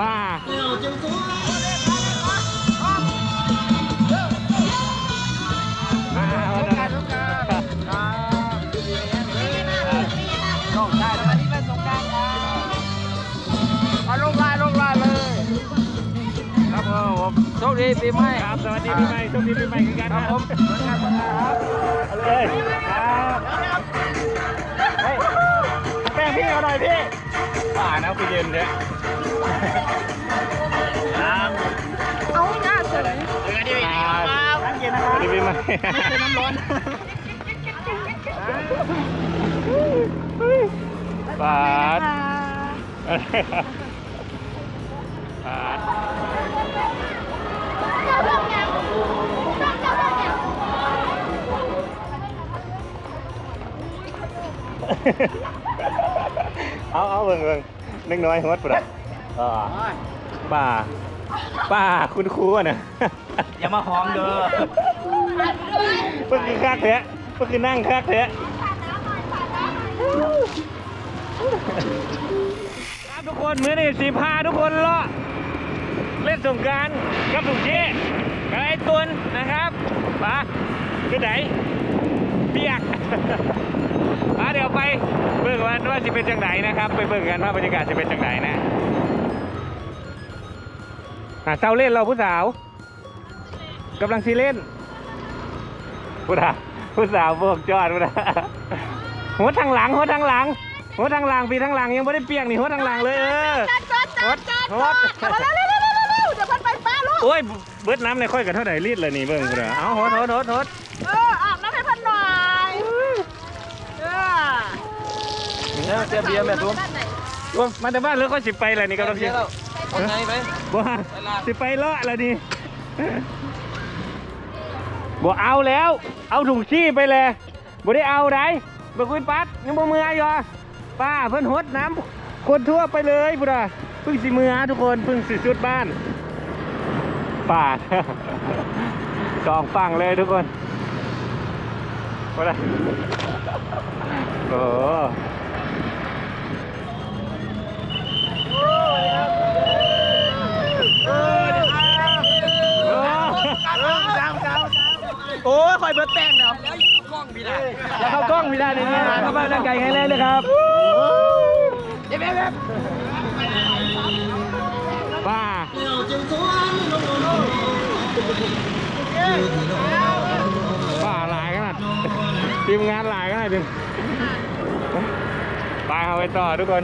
ป้าอ่าวันนั้นน้องชายอันนี้เป็นสงการมาลงลายลงลายเลย ครับผมโชคดีปีใหม่ครับ สวัสดีปีใหม่โชคดีปีใหม่กันกันครับผมเหมือนกันครับ เลยครับ เอาหน่อยพี่ป่านะพี่เย็นเนี่ยครับเอาง่ายเฉยสวัสดีปีใหม่ครับสวัสดีปีใหม่เป็นน้ำร้อนปาดปาดเอาเอาเบิ่งเบิ่งนึกน้อยหัวดปุ่นอะอ่าป้าป้าคุณครูอะนะอย่ามาหอมเด้อเพิ่งกินคักแท้เพิ่งกินนั่งคักแท้ครับทุกคนมื้อนี้สีพาทุกคนเลาะเล่นสงกรารกับถุงเช่กับไอ้ตุนนะครับปะคือไหนเปียก อะเดี๋ยวไปเบิ่งว่าว่าจะเป็นจังไหนนะครับ ไปเบิ่งกันว่าบรรยากาศจะเป็นจังไหนนะหาเซาเล่นเราผู้สาวกำลังซีเล่นพุทธาผู้สาวโบกจอดพุทธาหัวทางหลังหัวทางหลังหัวทางหลังปีทางหลังยังไม่ได้เปียกนี่หัวทางหลังเลยเออจัดจัดจัดจัดโอ๊ตเร็วเร็วเร็วเร็วเร็วเดี๋ยวพันไปป้าลูกโอ้ยเบิดน้ำในค่อยกันเท่าไหร่ลิตรเลยนี่เบิ่งพุทธาเอาหดโหดโหดโหด เอออาบน้ำให้พันหน่อยเออ เนี่ยเจียเบียร์แม่ตุ้มโอ้ยมาแต่บ้านแล้วก็สิไปเลยนี่กำลังเบีสิยร์แล้วคนไหนไหมบ่สิไปเลาะแล้วนี่บ่เอาแล้ว เอาถุงขี้ไปเลยบ่ได้เอาได้บ่คุยปัดยังบ่มืออยู่ป้าเพิ่นหดน้ำคนทั่วไปเลยพุทธาเพิ่งสิมือทุกคนเพิ่งสิสุดบ้านป่าสองฝั่งเลยทุกคนว่าไรโอ้ โหโอ้ยคอยเบิร์ดแป้งเนาะแล้วกล้องพี่ได้แล้วเข้ากล้องไม่ได้เลยเนี่ยเข้าบ้านร่างกายแข็งแรงเลยครับเดี๋ยวเดี๋ยวเดี๋ยวป้าป้าหลายขนาดทีมงานหลายขนาดนึงไปเอาไปต่อทุกคน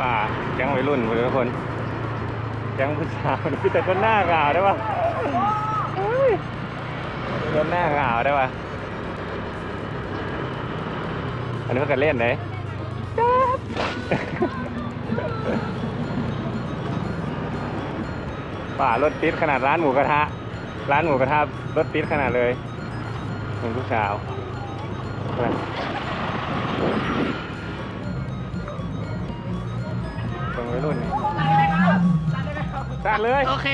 ป่าแก๊งวัยรุ่นหมดเลยทุกคนแก๊งผู้สาวพี่แต่คนหน้าขาวได้ปะคนหน้าขาวได้ปะอันนี้เพื่อนเล่นไหนป่ารถติดขนาดร้านหมูกระทะ ร้านหมูกระทะรถติดขนาดเลยเป็นผู้สาวเป็นวัยรุ่นนี่ ตัดเลย โอเค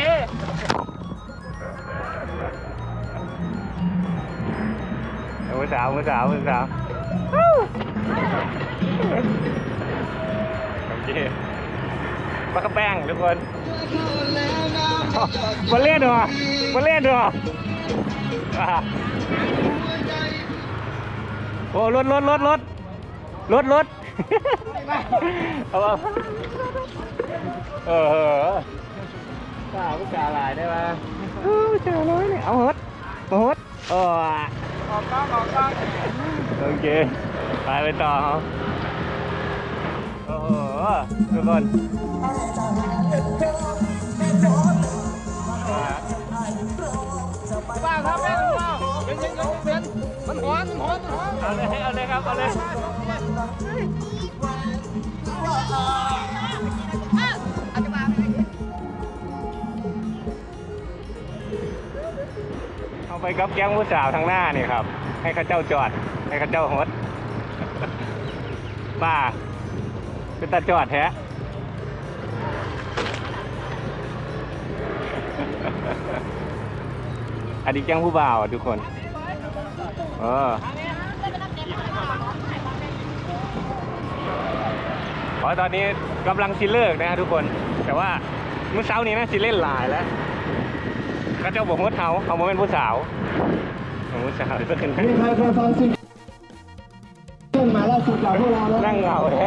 มือสาวมือสาวมือสาวโอเคปลากระแป้งทุกคนมาเล่นเหรอมาเล่นเหรออะโอ้รถรถรถรถรถรถเอาเอาเอ อเออสาวผู้ชายลายได้ปะเออเจอเลยเนี่ยเอาหดมาหดโอ้ออกกล้องออกกล้องโอเคไปไปต่อครับโอ้โหทุกคนป้าครับแม่ป้าเป็นยังไงเป็นมันหอนมันหอนมันหอนเอาเลยเอาเลยครับเอาเลย เอาไปกับแก้งผู้สาวทางหน้านี่ครับ ให้ข้าเจ้าจอด ให้ข้าเจ้าหดป่าเป็นตาจอดแท้อันนี้แก้งผู้บ่าวทุกคน เออตอนนี้กำลังซีเลิกนะครับทุกคน แต่ว่าเมื่อเช้านี้นะซีเล่นหลายแล้ว ก็เจ้าบอกว่าเท้าเขาโมเป็นผู้สาวของผู้สาวเพื่อนมีใครเคยฟังซิงเกิลใหม่ล่าสุดจากพวกเราแล้วนั่งเหงาแท้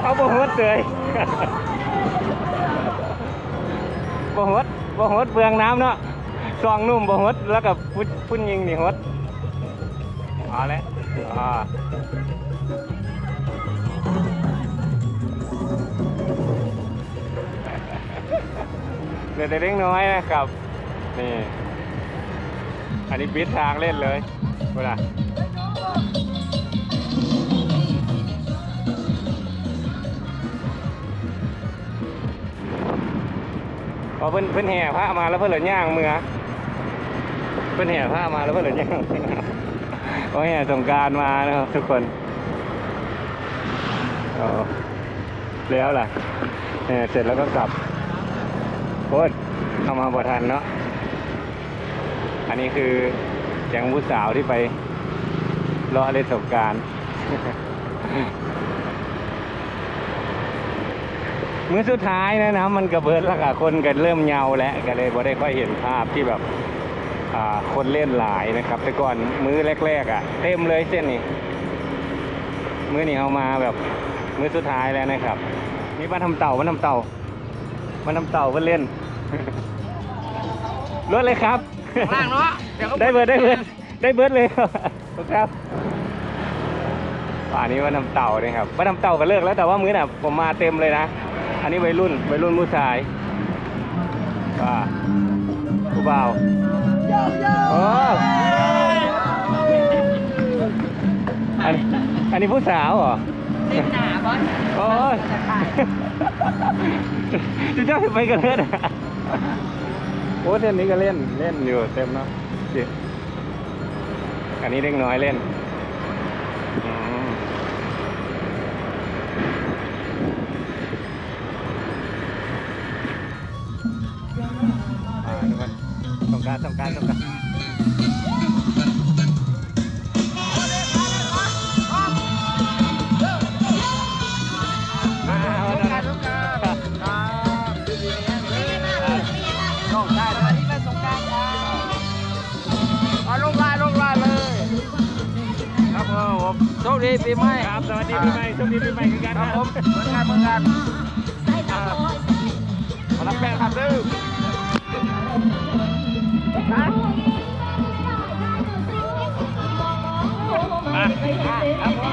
เขาบอกฮดเลยบ่ฮดบ่ฮดเปลืองน้ำเนาะซองนุ่มบ่ฮดแล้วกับพุ่นพุ่นยิงนี่ฮดเอาละอ่า เหลือแต่เล็กน้อยนะครับ นี่ อันนี้ปิดทางเล่นเลยเวลาพอเพิ่นเพิ่นแห่ผ้ามาแล้วเพิ่นเหลือย่างมือเพิ่นแห่ผ้ามาแล้วเพิ่นเหลือย่างพอแห่สงการมานะครับทุกคนแล้วล่ะแห่เสร็จแล้วก็กลับ ตรเข้ามาบ่ทันเนาะอันนี้คือแก๊งผู้สาวที่ไปรอเล่นสงการมื้อสุดท้ายนะนะมันกระเบิดแล้วค่ะคนก็เริ่มเงาแล้วก็เลยบ่ได้ค่อยเห็นภาพที่แบบคนเล่นหลายนะครับ แต่ก่อนมื้อแรก ๆอะเต็มเลยเส้นนี้มื้อนี้เอามาแบบมื้อสุดท้ายแล้วนะครับนี่บ้านทำเต่าบ้านทำเต่าบ้านทำเต่าเพื่อเล่น รถเลยครับล่างเนาะเดี๋ยวก็ได้เบิร์ดได้เบิร์ดได้เบิร์ดเลยครับครับป่านี้ว่าน้ำเต่าเนี่ยครับว่าน้ำเต่าก็เลิกแล้วแต่ว่ามื้อน่ะผมมาเต็มเลยนะ อันนี้วัยรุ่นวัยรุ่นผู้ชายว่าผู้บ่าวโอ้อันอันนี้ผู้สาวเหรอเล่นหนาบอสโอ้ยจุเจ้าสิไปกันเล่นอะ โอ้เส้นนี้ก็เล่นเล่นอยู่เต็มเนาะสิอันนี้เล็กน้อยเล่นอ่าทุกคนต้องการต้องการต้องการ ชคดีปีใหม่ครับสวัสดีปีใหม่โชคดีปีใหม่คือกันคครัรับบผมเหมือนกันเหมือนกันอ่ามารับแฟนครับดื้อมาครับผม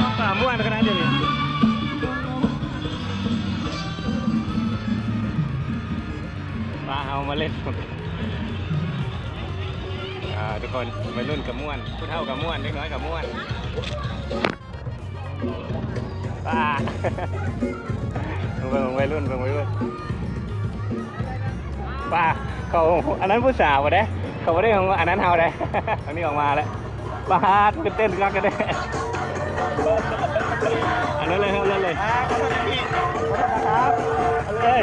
ต้องป่าม่วนขนาดเดียวนี้มาเอามาเล่น อ่าทุกคนวัยรุ่นกับม่วนผู้เฒ่ากับม่วนเล็กน้อยกับม่วนป้าเบิ่งวัยรุ่นเบิ่งวัยรุ่นป้าเขาอันนั้นผู้สาวบ่ได้เขาไม่ได้ของอันนั้นเฮาได้อันนี้ออกมาแล้วป้าก็เต้นกันกันได้อันนั้นเลยครับอันนั้นเลยครับอันเลย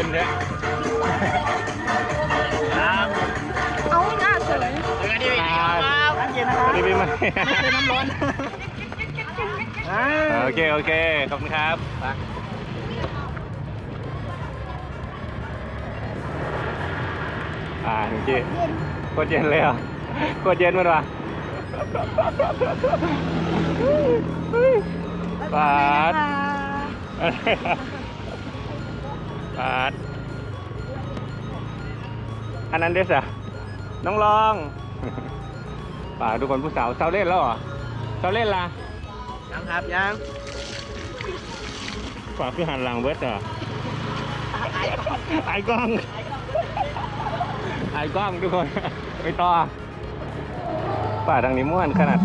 านะไปเย็นเนี่ยครับเอาหน้าเฉยครับเย็นนะครับนี่พี่มาน้ำร้อนโอเค โอเค ขอบคุณครับไปอ่าโอเคโคตรเย็นเลยเหรอะโคตรเย็นมันวะปาด ปาดอันนั้นเดสอะน้องลองป่าดทุกคนผู้สาวสาวเล่นแล้วเหรอสาวเล่นล่ะยังครับยังฝากคือหันหลังเบิร์ดเหรอไอ้กล้องไอ้กล้องทุกคนไปต่อป่าทางนี้ม่วนขนาด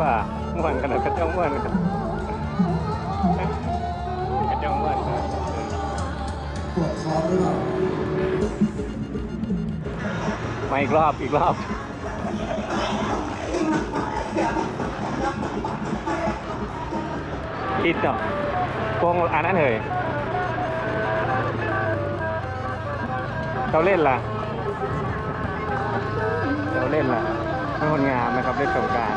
ป่าม่วนขนาดกระเจ้าม่วน มาอีกรอบ อีกรอบ อิดเนาะกงอันนั้นเหยเราเล่นล่ะเราเล่นล่ะเป็นคนงามนะครับเล่นสงการ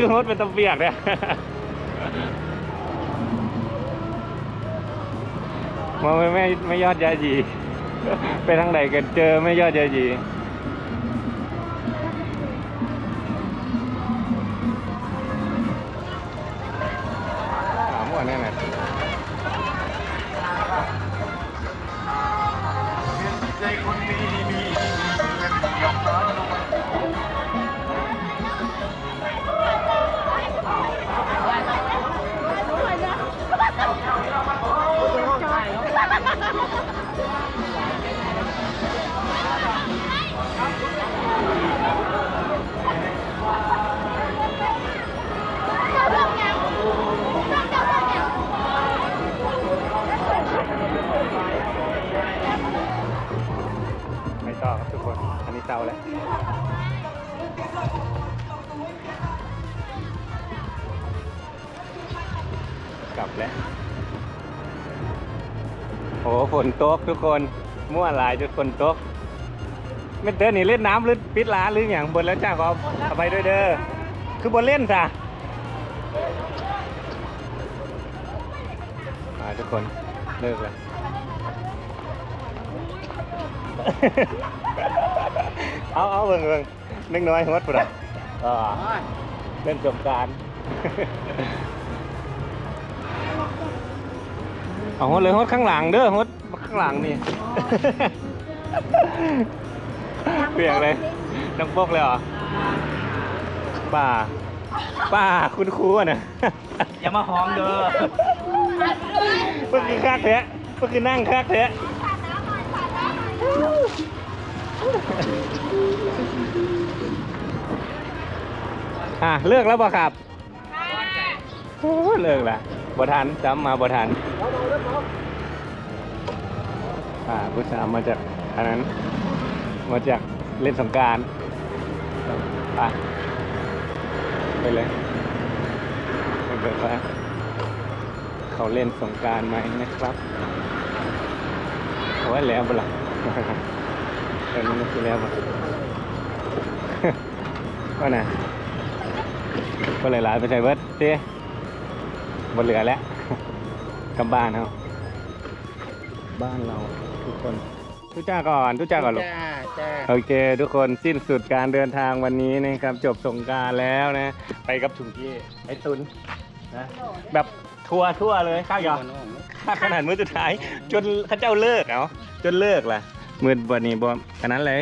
มันคือฮดเป็นตะเบียกเนี่ยมาไม่ไม่ไม่ยอดยาหยีไปทางไหนกันเจอไม่ยอดยาห เศร้าแล้วกลับแล้วโอ้ฝนตกทุกคนมั่วหลายจนฝนตกไม่เดินนี่เล่นน้ำหรือปิดร้านหรืออย่างบนแล้วจ้าขอเอาไปด้วยเด้อคือบนเล่นจ้ะมาทุกคนเลิกแล้ว เอาเอาเบิ่งเบิ่งนึกน้อยฮดปุ่นอะอ่าเล่นสงกรารเอาฮดเลยฮดข้างหลังเด้อฮดข้างหลังนี่เปียกเลยน้ำปกเลยเหรอป้าป้าคุณครูอะนะอย่ามาห้องเด้อเมื่อกี้คักแท้เมื่อกี้นั่งคักแท้ อะเลิกแล้วป่ะครับโอ้เลิกละบ่ทันจำมาบ่ทันอ่าผู้ชายมาจากอันนั้น มาจากเล่นสงการไปไปเลยไปเบิกว่าเขาเล่นสงการไหมนะครับเอาไว้แล้วเปล่าตอนนี้มันคือแล้วป่ะว่าน่ะ ก็หลายๆไปใส่เบิร์ดเต้บนเหลือแล้วกลับบ้านเขาบ้านเราทุกคนทุกจ้าก่อนทุกจ้าก่อนลูกจ้าจ้าโอเค ทุกคนสิ้นสุดการเดินทางวันนี้นะครับ จบสงกรารแล้วนะ ไปกับถุงที่ไอ้ตุนนะแบบทัวร์ทั่วเลยข้าวยอข้าขนาดมื้อสุดท้าย จนเข้าเจ้าเลิกเอาจนเลิกล่ะมือวันนี้บอขนาดนั้นเลย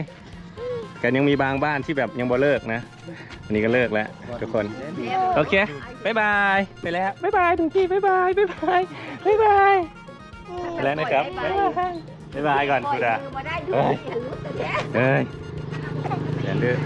กันยังมีบางบ้านที่แบบยังบ่เลิกนะ อันนี้ก็เลิกแล้วทุกคน โอเคบายบาย ไปแล้วบายบายถุงที่บายบายบายบายบายบายไปแล้วนะครับบ๊ายบายบ๊ายบายก่อนสุดามาได้ดูเอ้ยอย่าลืมแต่แย่เอ้ยอย่าดื้อ